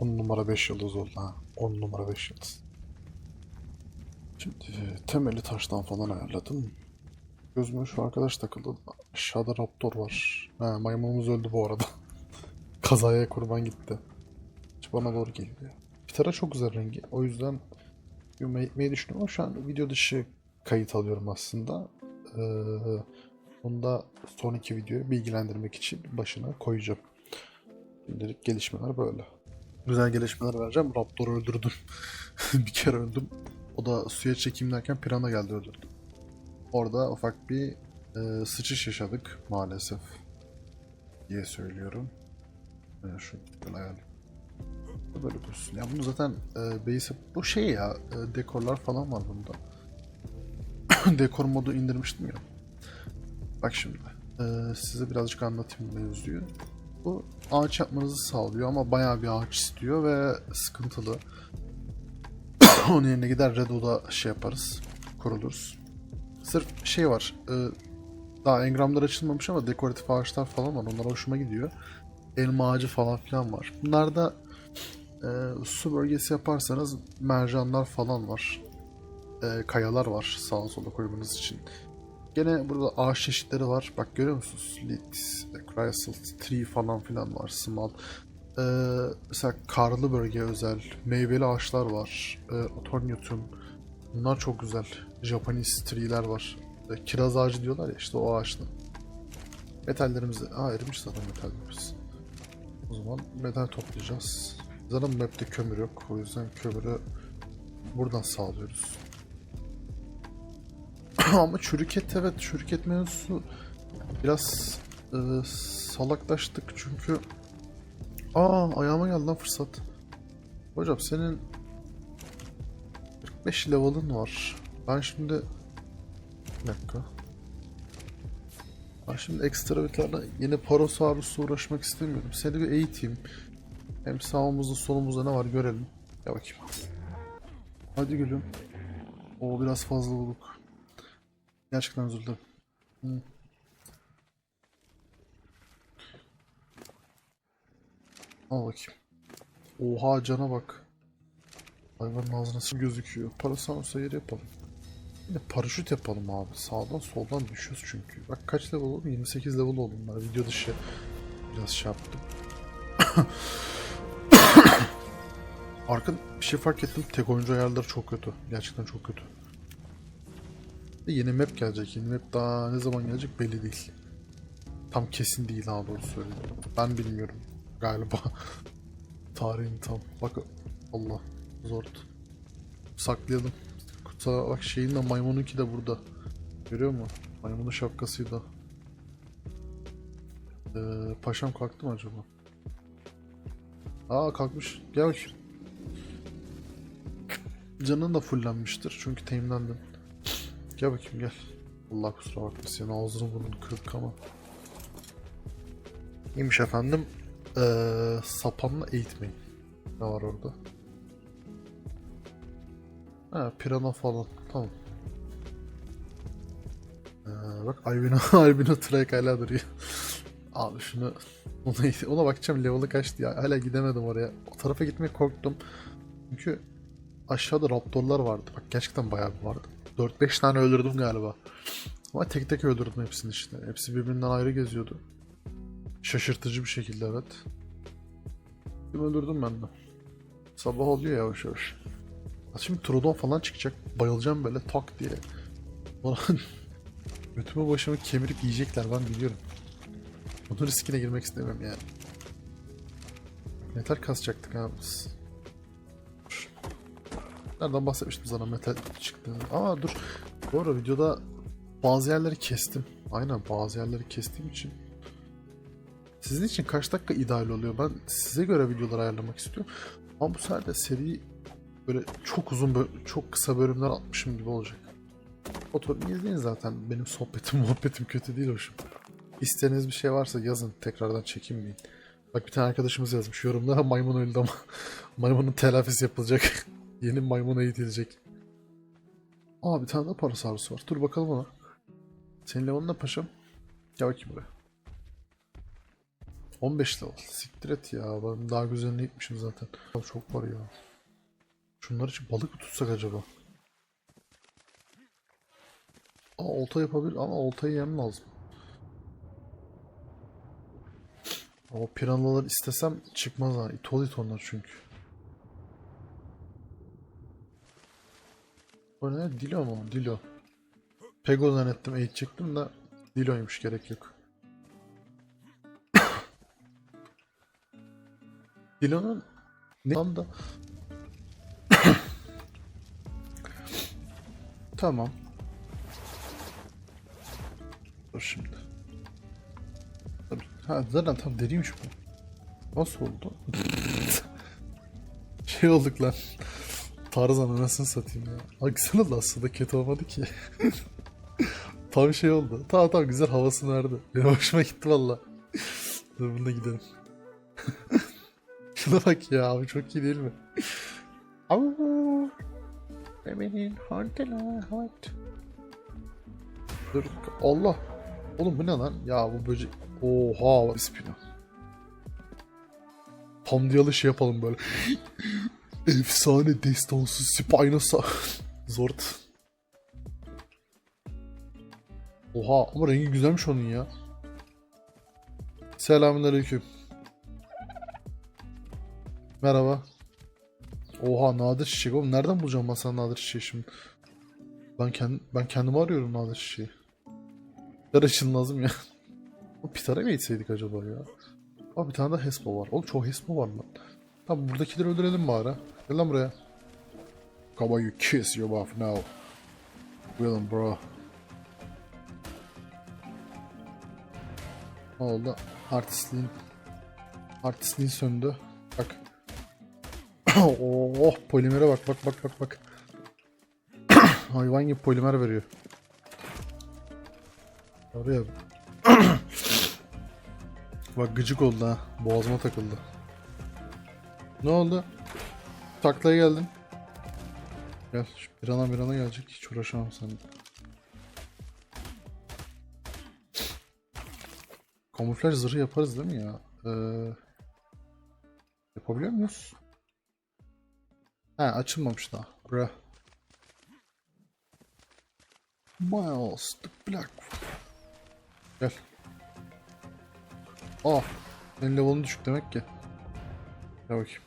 10 numara 5 yıldız oldu ha. 10 numara 5 yıldız. Şimdi temeli taştan falan ayarladım. Gözüme şu arkadaş takıldı. Aşağıda raptor var. Ha, maymunumuz öldü bu arada. Kazaya kurban gitti. Hiç bana doğru geliyor. Pitara çok güzel rengi. O yüzden yuma gitmeyi düşünüyorum ama şu an video dışı kayıt alıyorum aslında. Ee, onu da sonraki videoyu bilgilendirmek için başına koyacağım. Şimdilik gelişmeler böyle. Güzel gelişmeler vereceğim. Raptor'u öldürdüm. bir kere öldüm. O da suya çekeyim derken pirana geldi öldürdüm. Orada ufak bir e, sıçış yaşadık maalesef diye söylüyorum. E, şu ayarlayayım. Böyle dursun. Ya bunu zaten e, base bu şey ya e, dekorlar falan var bunda. Dekor modu indirmiştim ya. Bak şimdi e, size birazcık anlatayım mevzuyu. Bu ağaç yapmanızı sağlıyor ama bayağı bir ağaç istiyor ve sıkıntılı. Onun yerine gider Redo'da şey yaparız. Kuruluruz. Sırf şey var. E, daha engramlar açılmamış ama dekoratif ağaçlar falan var. Onlar hoşuma gidiyor. Elma ağacı falan filan var. Bunlarda e, su bölgesi yaparsanız mercanlar falan var. E, kayalar var sağa sola koymanız için. Gene burada ağaç çeşitleri var. Bak görüyor musunuz? Lit, Chrysal, Tree falan filan var. Small. Ee, mesela karlı bölge özel. Meyveli ağaçlar var. Ee, Otornium. Bunlar çok güzel. Japanese tree'ler var. Ee, kiraz ağacı diyorlar ya işte o ağaçtan. Metallerimizi... Aa erimiş zaten metallerimiz. O zaman metal toplayacağız. Zaten map'te kömür yok. O yüzden kömürü buradan sağlıyoruz. Ama çürük et evet çürük et mevzusu biraz e, salaklaştık çünkü Aa ayağıma geldi lan fırsat. Hocam senin 45 level'ın var. Ben şimdi bir dakika. Ben şimdi ekstra bir tane yeni Parasaurus'la uğraşmak istemiyorum. Seni bir eğiteyim. Hem sağımızda solumuzda ne var görelim. Gel bakayım. Hadi gülüm. O biraz fazla bulduk. Gerçekten özür dilerim. Al bakayım. Oha cana bak. Hayvanın ağzına nasıl gözüküyor. Parasanus'a yeri yapalım. Yine paraşüt yapalım abi. Sağdan soldan düşüyoruz çünkü. Bak kaç level oldum? 28 level oldum ben. Video dışı biraz şey yaptım. Arkın bir şey fark ettim. Tek oyuncu ayarları çok kötü. Gerçekten çok kötü. Ve Yeni map gelecek. Yeni map daha ne zaman gelecek belli değil. Tam kesin değil daha doğru söyleyeyim. Ben bilmiyorum. Galiba. Tarihini tam. Bak Allah. Zord. Saklayalım. Kutuğa bak şeyin de maymununki de burada. Görüyor musun? Maymunun şapkasıydı. Ee, paşam kalktı mı acaba? Aa kalkmış. Gel bakayım. Canın da fullenmiştir çünkü teamlendin. Gel bakayım gel. Allah kusura bakma senin ağzını burnunu kırdık ama. İyiymiş efendim. Ee, sapanla eğitmeyin. Ne var orada? Ha pirana falan. Tamam. Ee, bak albino, albino trike hala duruyor. Abi şunu ona, ona bakacağım level'ı kaçtı ya. Hala gidemedim oraya. O tarafa gitmeye korktum. Çünkü aşağıda raptorlar vardı. Bak gerçekten bayağı bir vardı. 4-5 tane öldürdüm galiba. Ama tek tek öldürdüm hepsini işte. Hepsi birbirinden ayrı geziyordu. Şaşırtıcı bir şekilde evet. Bir öldürdüm ben de. Sabah oluyor yavaş yavaş. Ya Şimdi Trodon falan çıkacak. Bayılacağım böyle tak diye. Bana götümü başımı kemirip yiyecekler ben biliyorum. Bunun riskine girmek istemiyorum yani. Metal kasacaktık abi biz. Nereden bahsetmiştim sana metal çıktı. Aa dur. Bu videoda bazı yerleri kestim. Aynen bazı yerleri kestiğim için. Sizin için kaç dakika ideal oluyor? Ben size göre videolar ayarlamak istiyorum. Ama bu sefer de seri böyle çok uzun, çok kısa bölümler atmışım gibi olacak. Oturun izleyin zaten. Benim sohbetim muhabbetim kötü değil hoşum. İstediğiniz bir şey varsa yazın. Tekrardan çekinmeyin. Bak bir tane arkadaşımız yazmış yorumlara maymun öldü ama maymunun telafisi yapılacak. Yeni maymun eğitilecek. Aa bir tane daha Parasaurus var. Dur bakalım ona. Senin level'ın paşam? Gel bakayım buraya. 15 level. Siktir et ya. Ben daha güzeline gitmişim zaten. Çok var ya. Şunlar için balık mı tutsak acaba? Aa olta yapabilir ama oltayı yem lazım. O piranhaları istesem çıkmaz ha. İtolit onlar çünkü. O ne? Dilo mu? Dilo. Pego zannettim eğitecektim de Dilo'ymuş gerek yok. Dilo'nun ne anda Tamam. Dur şimdi. Tabii. Ha zaten tam deriymiş bu. Nasıl oldu? şey olduk lan. Tarzan anasını satayım ya. Güzel oldu aslında kötü olmadı ki. tam şey oldu. Tamam tamam güzel havasını verdi. Benim hoşuma gitti valla. Dur bununla gidelim. Şuna bak ya abi çok iyi değil mi? Au. Bebeğin hantela hat. Dur Allah. Oğlum bu ne lan? Ya bu böcek. Oha ispino. Pandiyalı şey yapalım böyle. Efsane destansı Spinosa. Zort. Oha ama rengi güzelmiş onun ya. Selamünaleyküm. Merhaba. Oha nadir çiçek oğlum nereden bulacağım ben sana nadir çiçeği şimdi? Ben kendim ben kendimi arıyorum nadir çiçeği. Pitara için lazım ya. Pitara mı eğitseydik acaba ya? Aa bir tane daha Hespo var. Oğlum çok Hespo var lan. Tamam buradakileri öldürelim bari. Gel lan buraya. Come on you kiss your wife now. Willem bro. Ne oldu? Artistliğin artistliğin söndü. Bak. oh polimere bak bak bak bak bak. Hayvan gibi polimer veriyor. Oraya. bak gıcık oldu ha. Boğazıma takıldı. Ne oldu? Taklaya geldim. Gel. Şu Birana birana gelecek. Hiç uğraşamam seninle. Kamuflaj zırhı yaparız değil mi ya? Ee, yapabiliyor muyuz? He açılmamış daha. Bra. Miles the Black. Gel. Aa. Senin level'ın düşük demek ki. Gel bakayım.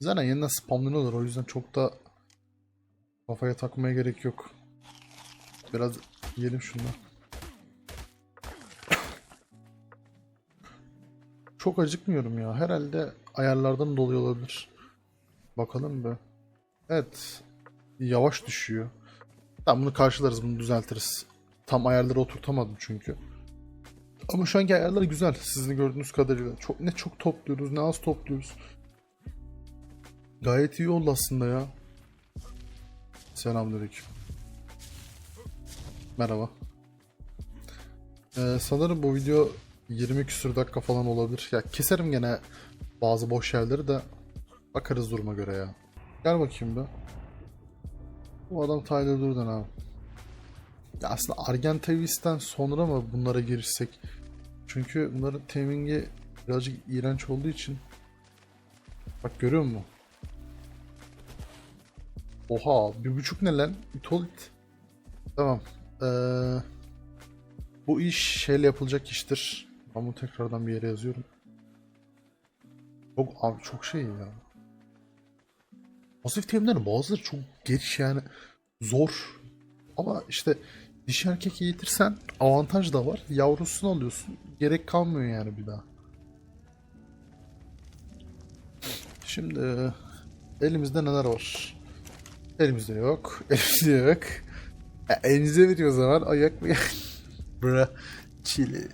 Zaten yeniden spamlanıyorlar o yüzden çok da kafaya takmaya gerek yok. Biraz yiyelim şundan. Çok acıkmıyorum ya. Herhalde ayarlardan dolayı olabilir. Bakalım be. Evet. Yavaş düşüyor. Tamam bunu karşılarız, bunu düzeltiriz. Tam ayarları oturtamadım çünkü. Ama şu anki ayarlar güzel. Sizin gördüğünüz kadarıyla. Çok ne çok topluyoruz, ne az topluyoruz. Gayet iyi oldu aslında ya. Selamünaleyküm. Merhaba. Ee, sanırım bu video 20 küsür dakika falan olabilir. Ya keserim gene bazı boş yerleri de bakarız duruma göre ya. Gel bakayım be. Bu adam Tyler Durden abi. Ya aslında Argentavis'ten sonra mı bunlara girsek? Çünkü bunların timingi birazcık iğrenç olduğu için. Bak görüyor musun? Oha bir buçuk ne lan? Itolit. Tamam. Ee, bu iş şeyle yapılacak iştir. Ben bunu tekrardan bir yere yazıyorum. Çok abi çok şey ya. Pasif terimlerin bazıları çok geç yani zor. Ama işte dişi erkek eğitirsen avantaj da var. Yavrusunu alıyorsun. Gerek kalmıyor yani bir daha. Şimdi elimizde neler var? Elimizde yok. Elimizde yok. Ya, elinize veriyor o zaman. Ayak mı? Bra. Çili.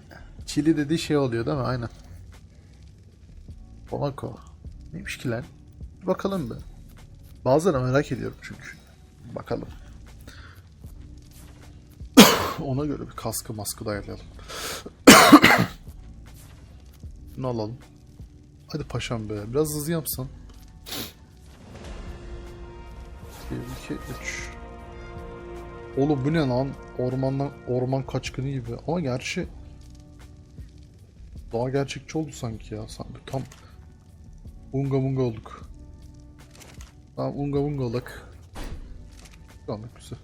Çili dediği şey oluyor değil mi? Aynen. Monaco. Neymiş ki lan? Bakalım be. Bazıları merak ediyorum çünkü. Bakalım. Ona göre bir kaskı maskı da ayarlayalım. Bunu alalım. Hadi paşam be. Biraz hızlı yapsan. 1, 2, 3. Oğlum bu ne lan? Ormandan orman kaçkını gibi. Ama gerçi Daha gerçekçi oldu sanki ya. Sanki tam unga bunga olduk. Tamam unga bunga olduk. Anlık güzel.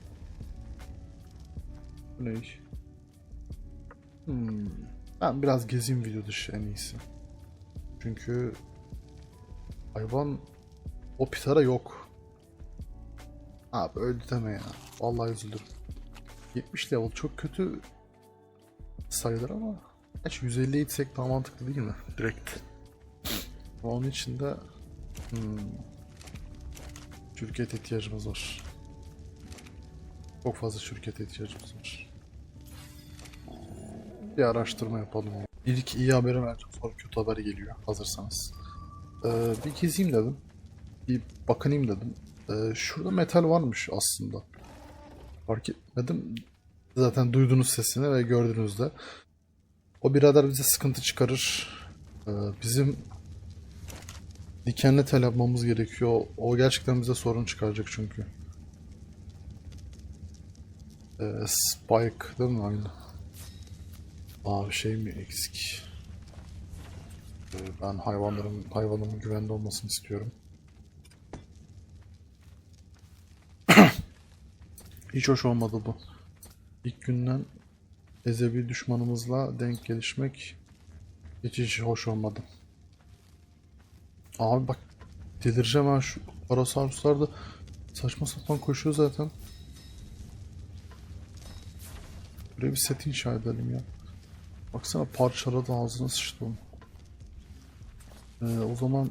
Bu ne? Hmm. Ben biraz gezeyim video dışı en iyisi. Çünkü hayvan o pitara yok. Abi öldü deme ya. Vallahi üzülürüm. 70 level çok kötü sayılır ama Gerçi 150'ye itsek daha mantıklı değil mi? Direkt. Onun için de hmm, şirket ihtiyacımız var. Çok fazla şirket ihtiyacımız var. Bir araştırma yapalım. İlk iyi haberi vereceğim sonra kötü haber geliyor hazırsanız. Ee, bir gezeyim dedim. Bir bakınayım dedim. Ee, şurada metal varmış aslında. Fark etmedim. Zaten duydunuz sesini ve gördünüz de. O birader bize sıkıntı çıkarır. Ee, bizim dikenli tel yapmamız gerekiyor. O gerçekten bize sorun çıkaracak çünkü. Ee, Spike değil mi aynı? Aa şey mi eksik? Ee, ben hayvanların hayvanımın güvende olmasını istiyorum. Hiç hoş olmadı bu. İlk günden ezebi düşmanımızla denk gelişmek hiç hiç hoş olmadı. Abi bak delireceğim ha şu Parasauruslar da saçma sapan koşuyor zaten. Buraya bir set inşa edelim ya. Baksana parçaladı ağzına sıçtı onu. Ee, o zaman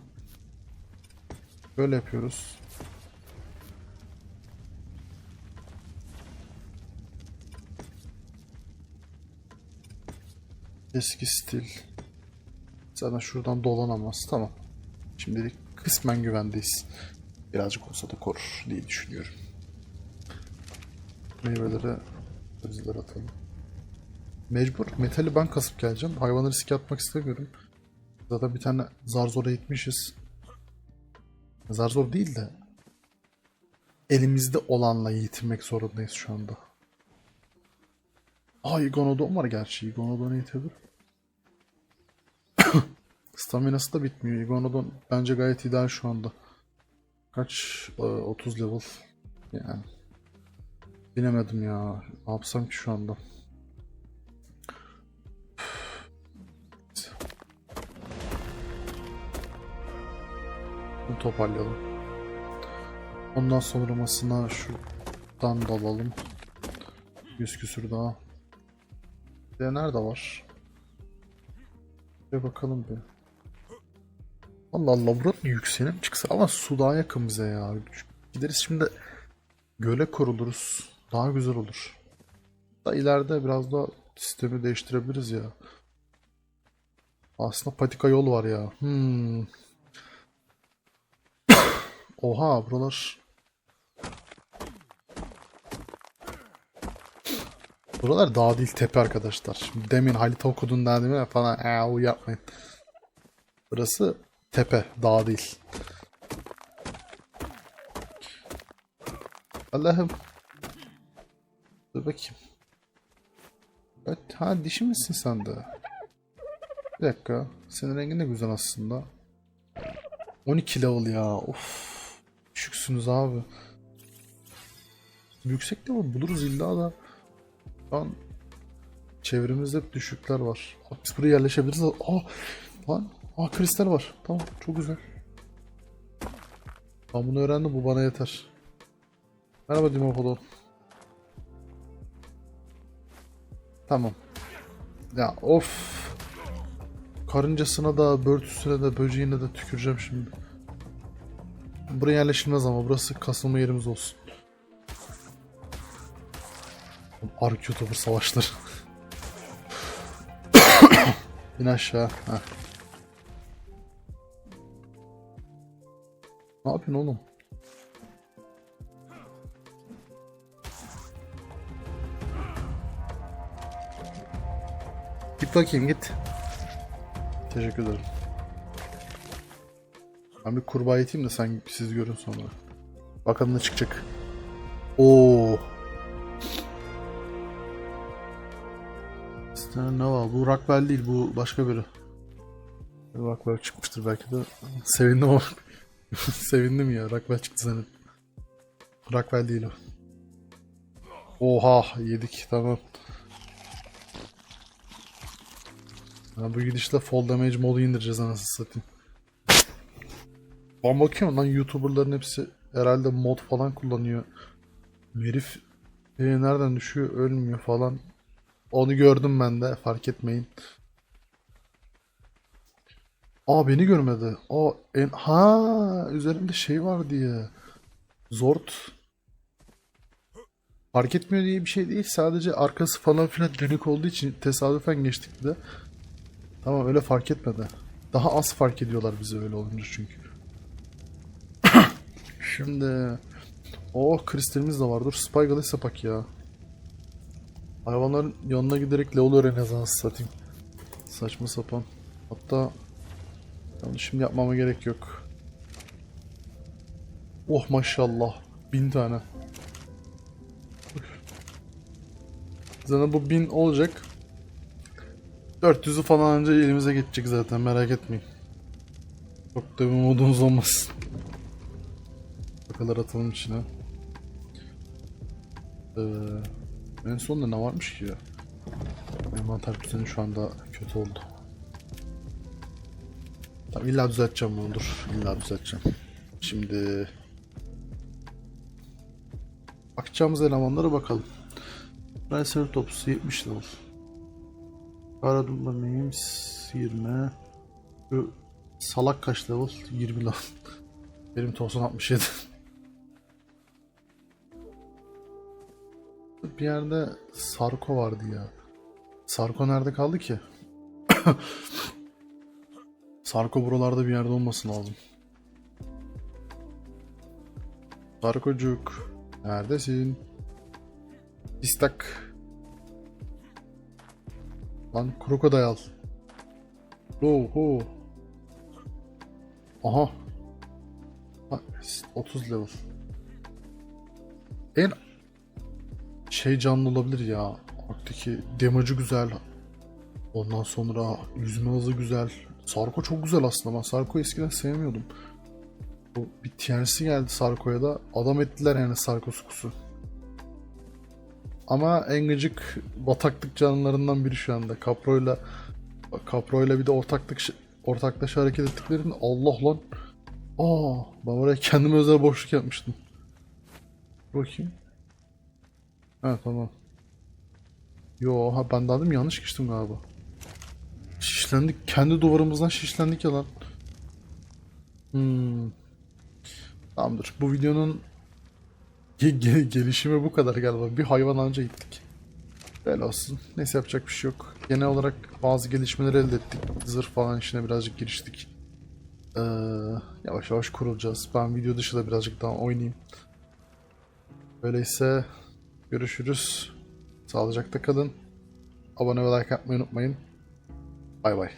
böyle yapıyoruz. Eski stil. Zaten şuradan dolanamaz. Tamam. Şimdilik kısmen güvendeyiz. Birazcık olsa da korur diye düşünüyorum. Meyvelere sebzeler atalım. Mecbur. Metali ben kasıp geleceğim. Hayvanı riske atmak istemiyorum. Zaten bir tane zar zor eğitmişiz. Zar zor değil de elimizde olanla yitirmek zorundayız şu anda. Aa Igonodon var gerçi. Igonodon eğitebilir. Staminası da bitmiyor. Igonodon bence gayet ideal şu anda. Kaç? Ee, 30 level. Yani. Bilemedim ya. Ne yapsam ki şu anda? Bunu toparlayalım. Ondan sonramasına şuradan da alalım. 100 küsür daha. De nerede var? Bir bakalım bir. Allah Allah buranın yükseğine mi çıksa ama su daha yakın bize ya. Gideriz şimdi göle koruluruz. Daha güzel olur. Da ileride biraz da sistemi değiştirebiliriz ya. Aslında patika yol var ya. Hmm. Oha buralar. Buralar dağ değil tepe arkadaşlar. Demin Halit okudun dedim ya falan. Eee o yapmayın. Burası tepe dağ değil. Allah'ım. Dur bakayım. Evet, ha dişi misin sen de? Bir dakika. Senin rengin de güzel aslında. 12 level ya. Of. Düşüksünüz abi. Yüksek level buluruz illa da. Şu an çevremizde düşükler var. Abi biz buraya yerleşebiliriz. Aa lan. Aa kristal var. Tamam çok güzel. Ben bunu öğrendim bu bana yeter. Merhaba Dimopodon. Tamam. Ya of. Karıncasına da, börtüsüne de, böceğine de tüküreceğim şimdi. Buraya yerleşilmez ama burası kasılma yerimiz olsun. Ark YouTuber savaşları. İn aşağı. Heh. Ne yapıyorsun oğlum? Git bakayım git. Teşekkür ederim. Ben bir kurbağa yeteyim de sen siz görün sonra. Bakalım ne çıkacak. Oo. İşte ne var? Bu Rockwell değil bu başka biri. Rockwell çıkmıştır belki de. Sevindim ama. Sevindim ya. Rockwell çıktı zannettim. Rockwell değil o. Oha yedik tamam. Ha, bu gidişle fall damage modu indireceğiz anasını satayım. Ben bakıyorum lan YouTuber'ların hepsi herhalde mod falan kullanıyor. Herif e, nereden düşüyor ölmüyor falan. Onu gördüm ben de fark etmeyin. Aa beni görmedi. Aa en ha üzerimde şey var diye. Zort. Fark etmiyor diye bir şey değil. Sadece arkası falan filan dönük olduğu için tesadüfen geçtik de. Tamam öyle fark etmedi. Daha az fark ediyorlar bizi öyle olunca çünkü. Şimdi Oh kristalimiz de var. Dur Spyglass'e sapak ya. Hayvanların yanına giderek level öğreneceğiz anasını satayım. Saçma sapan. Hatta onu şimdi yapmama gerek yok. Oh maşallah. Bin tane. Zaten bu bin olacak. 400'ü falan önce elimize geçecek zaten merak etmeyin. Çok da bir modumuz olmasın. Bakalar atalım içine. Ee, en sonunda ne varmış ki ya? Envanter düzeni şu anda kötü oldu. Tamam illa düzelteceğim bunu dur. İlla düzelteceğim. Şimdi bakacağımız elemanlara bakalım. Triceratops 70 level. Karadumba Memes 20. Şu salak kaç level? 20 level. Benim Tosun 67. Bir yerde Sarko vardı ya. Sarko nerede kaldı ki? Sarko buralarda bir yerde olması lazım. Sarkocuk. Neredesin? İstak. Lan krokodil. Oho. Aha. Ha, 30 level. En şey canlı olabilir ya. Aktaki damage'ı güzel. Ondan sonra yüzme hızı güzel. Sarko çok güzel aslında. Ben Sarko'yu eskiden sevmiyordum. Bu bir TNC geldi Sarko'ya da. Adam ettiler yani Sarko sukusu. Ama en gıcık bataklık canlılarından biri şu anda. Kapro'yla Kapro'yla bir de ortaklık ortaklaşa hareket ettiklerinde Allah lan. Aa, ben oraya kendime özel boşluk yapmıştım. Bakayım. Ha tamam. Yo ha ben daha dedim yanlış geçtim galiba. Şişlendik. Kendi duvarımızdan şişlendik ya lan. Hmm. Tamamdır. Bu videonun ge- ge- gelişimi bu kadar galiba. Bir hayvan anca gittik. Böyle olsun. Neyse yapacak bir şey yok. Genel olarak bazı gelişmeler elde ettik. Zırh falan işine birazcık giriştik. Ee, yavaş yavaş kurulacağız. Ben video dışı da birazcık daha oynayayım. Öyleyse görüşürüz. Sağlıcakla kalın. Abone ve like yapmayı unutmayın. Bay bay.